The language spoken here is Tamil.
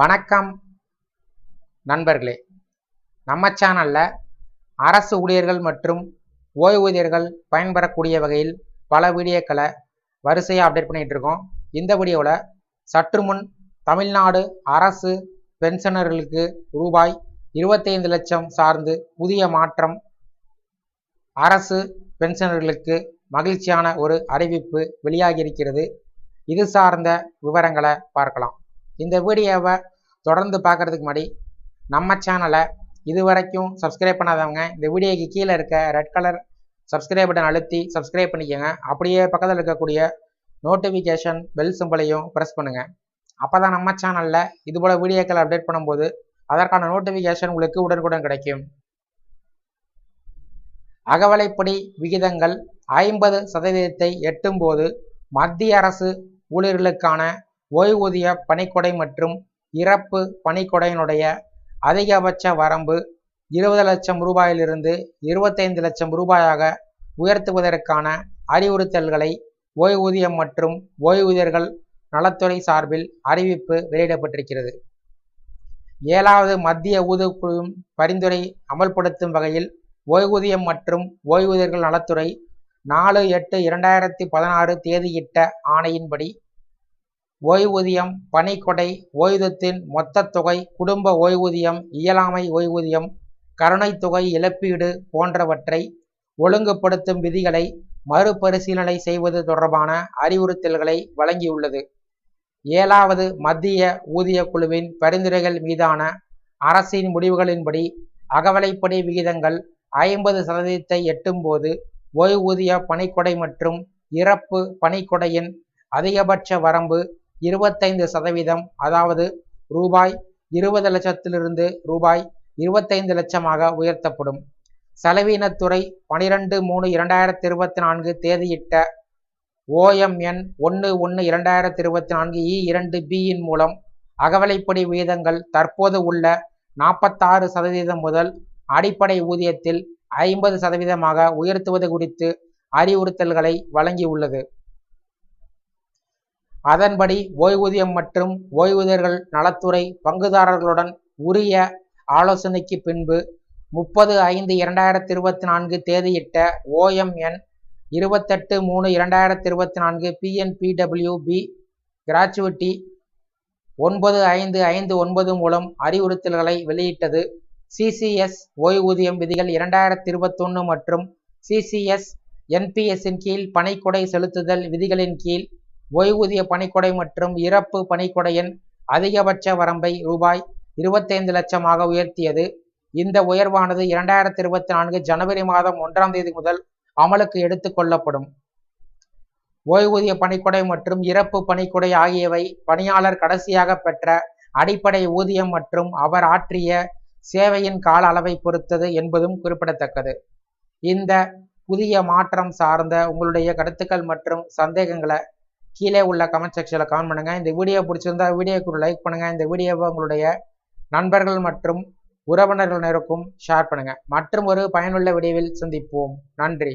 வணக்கம் நண்பர்களே. நம்ம சேனலில் அரசு ஊழியர்கள் மற்றும் ஓய்வூதியர்கள் பயன்பெறக்கூடிய வகையில் பல வீடியோக்களை வரிசையாக அப்டேட் பண்ணிகிட்டு இருக்கோம். இந்த வீடியோவில் சற்று முன் தமிழ்நாடு அரசு பென்ஷனர்களுக்கு ரூபாய் இருபத்தைந்து லட்சம் சார்ந்து புதிய மாற்றம் அரசு பென்ஷனர்களுக்கு மகிழ்ச்சியான ஒரு அறிவிப்பு வெளியாகியிருக்கிறது இது சார்ந்த விவரங்களை பார்க்கலாம். இந்த வீடியோவை தொடர்ந்து பார்க்குறதுக்கு முன்னாடி நம்ம சேனலை இது வரைக்கும் சப்ஸ்கிரைப் பண்ணாதவங்க இந்த வீடியோக்கு கீழே இருக்க ரெட் கலர் சப்ஸ்கிரைப் பட்டன் அழுத்தி சப்ஸ்கிரைப் பண்ணிக்கோங்க. அப்படியே பக்கத்தில் இருக்கக்கூடிய நோட்டிஃபிகேஷன் பெல் சிம்பிளையும் ப்ரெஸ் பண்ணுங்கள் அப்போ தான் நம்ம சேனலில் இதுபோல் வீடியோக்களை அப்டேட் பண்ணும்போது அதற்கான நோட்டிஃபிகேஷன் உங்களுக்கு உடனுக்குடன் கிடைக்கும். அகவலைப்படி விகிதங்கள் ஐம்பது சதவீதத்தை எட்டும்போது மத்திய அரசு ஊழியர்களுக்கான ஓய்வூதிய பணிக்கொடை மற்றும் இறப்பு பணிக்கொடையினுடைய அதிகபட்ச வரம்பு இருபது லட்சம் ரூபாயிலிருந்து இருபத்தைந்து லட்சம் ரூபாயாக உயர்த்துவதற்கான அறிவுறுத்தல்களை ஓய்வூதியம் மற்றும் ஓய்வூதியர்கள் நலத்துறை சார்பில் அறிவிப்பு வெளியிடப்பட்டிருக்கிறது. ஏழாவது மத்திய ஊதியக்குழுவின் பரிந்துரை அமல்படுத்தும் வகையில் ஓய்வூதியம் மற்றும் ஓய்வூதியர்கள் நலத்துறை நாலு எட்டு இரண்டாயிரத்தி பதினாறு தேதியிட்ட ஆணையின்படி ஓய்வூதியம் பணிக்கொடை ஓய்வூதியத்தின் மொத்த தொகை குடும்ப ஓய்வூதியம் இயலாமை ஓய்வூதியம் கருணைத்தொகை இழப்பீடு போன்றவற்றை ஒழுங்குபடுத்தும் விதிகளை மறுபரிசீலனை செய்வது தொடர்பான அறிவுறுத்தல்களை வழங்கியுள்ளது. ஏழாவது மத்திய ஊதிய குழுவின் பரிந்துரைகள் மீதான அரசின் முடிவுகளின்படி அகவலைப்படி விகிதங்கள் ஐம்பது சதவீதத்தை எட்டும்போது ஓய்வூதிய பணிக்கொடை மற்றும் இறப்பு பணிக்கொடையின் அதிகபட்ச வரம்பு இருபத்தைந்து சதவீதம் அதாவது ரூபாய் இருபது லட்சத்திலிருந்து ரூபாய் இருபத்தைந்து லட்சமாக உயர்த்தப்படும். செலவினத்துறை பனிரெண்டு மூணு இரண்டாயிரத்தி இருபத்தி நான்கு தேதியிட்ட ஓஎம்என் ஒன்று ஒன்று இரண்டாயிரத்தி இருபத்தி நான்கு இ இரண்டு பியின் மூலம் அகவலைப்படி விகிதங்கள் தற்போது உள்ள நாற்பத்தாறு சதவீதம் முதல் அடிப்படை ஊதியத்தில் ஐம்பது சதவீதமாக உயர்த்துவது குறித்து அறிவுறுத்தல்களை வழங்கியுள்ளது. அதன்படி ஓய்வூதியம் மற்றும் ஓய்வூதியர்கள் நலத்துறை பங்குதாரர்களுடன் உரிய ஆலோசனைக்கு பின்பு முப்பது ஐந்து இரண்டாயிரத்தி இருபத்தி நான்கு தேதியிட்ட ஓஎம்என் இருபத்தெட்டு மூணு இரண்டாயிரத்தி இருபத்தி நான்கு பிஎன்பிடபிள்யூ பி கிராச்சுவிட்டி ஒன்பது ஐந்து ஐந்து ஒன்பது மூலம் அறிவுறுத்தல்களை வெளியிட்டது. சிசிஎஸ் ஓய்வூதியம் விதிகள் இரண்டாயிரத்தி இருபத்தொன்று மற்றும் சிசிஎஸ் என்பிஎஸ்ஸின் கீழ் பணிக்கொடை செலுத்துதல் விதிகளின் கீழ் ஓய்வூதிய பணிக்கொடை மற்றும் இறப்பு பணிக்கொடையின் அதிகபட்ச வரம்பை ரூபாய் இருபத்தைந்து லட்சமாக உயர்த்தியது. இந்த உயர்வானது இரண்டாயிரத்தி இருபத்தி நான்கு ஜனவரி மாதம் ஒன்றாம் தேதி முதல் அமலுக்கு எடுத்துக்கொள்ளப்படும் ஓய்வூதிய பணிக்கொடை மற்றும் இறப்பு பணிக்கொடை ஆகியவை பணியாளர் கடைசியாக பெற்ற அடிப்படை ஊதியம் மற்றும் அவர் ஆற்றிய சேவையின் கால அளவை பொறுத்தது என்பதும் குறிப்பிடத்தக்கது. இந்த புதிய மாற்றம் சார்ந்த உங்களுடைய கருத்துக்கள் மற்றும் சந்தேகங்களை கீழே உள்ள கமெண்ட் செக்ஷனில் கமெண்ட் பண்ணுங்கள் இந்த வீடியோ பிடிச்சிருந்தா வீடியோக்கு ஒரு லைக் பண்ணுங்கள் இந்த வீடியோவை உங்களுடைய நண்பர்கள் மற்றும் உறவினர்கள் நேருக்கும் ஷேர் பண்ணுங்கள் மற்றும் ஒரு பயனுள்ள வீடியோவில் சந்திப்போம். நன்றி.